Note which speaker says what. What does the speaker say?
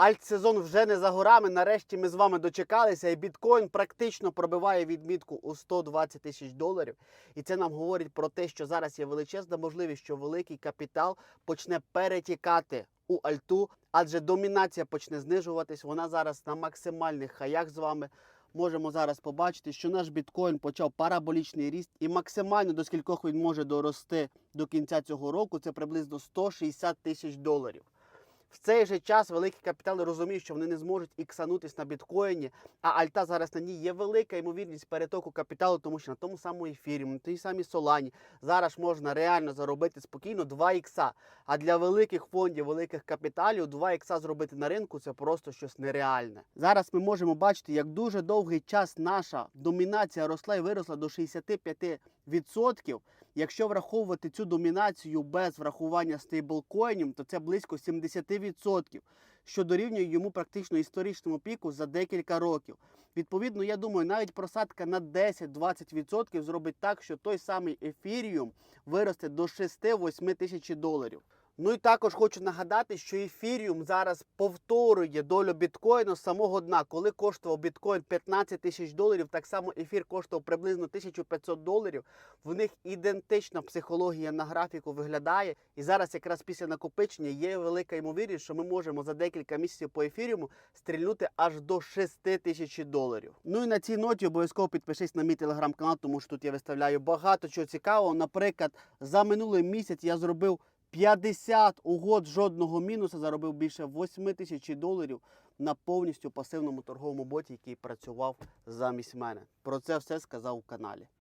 Speaker 1: Альтсезон вже не за горами. Нарешті ми з вами дочекалися, і біткоін практично пробиває відмітку у 120 тисяч доларів. І це нам говорить про те, що зараз є величезна можливість, що великий капітал почне перетікати у альту, адже домінація почне знижуватись. Вона зараз на максимальних хаях з вами. Можемо зараз побачити, що наш біткоін почав параболічний ріст, і максимально до скількох він може дорости до кінця цього року. Це приблизно 160 тисяч доларів. В цей же час великі капітали розуміють, що вони не зможуть іксанутись на біткоїні, а альта зараз на ній є велика ймовірність перетоку капіталу, тому що на тому самому ефірі, на тій самій солані зараз можна реально заробити спокійно 2 ікса. А для великих фондів, великих капіталів 2 ікса зробити на ринку це просто щось нереальне. Зараз ми можемо бачити, як дуже довгий час наша домінація росла і виросла до 65%. Якщо враховувати цю домінацію без врахування стейблкоїнів, то це близько 70%, що дорівнює йому практично історичному піку за декілька років. Відповідно, я думаю, навіть просадка на 10-20% зробить так, що той самий ефіріум виросте до 6-8 тисяч доларів. Ну і також хочу нагадати, що ефіріум зараз повторює долю біткоїну з самого дна. Коли коштував біткоін 15 тисяч доларів, так само ефір коштував приблизно 1500 доларів. В них ідентична психологія на графіку виглядає. І зараз, якраз після накопичення, є велика ймовірність, що ми можемо за декілька місяців по ефіріуму стрільнути аж до 6 тисяч доларів. Ну і на цій ноті обов'язково підпишись на мій телеграм-канал, тому що тут я виставляю багато чого цікавого. Наприклад, за минулий місяць я зробив 50 угод жодного мінуса, заробив більше 8 тисяч доларів на повністю пасивному торговому боті, який працював замість мене. Про це все сказав у каналі.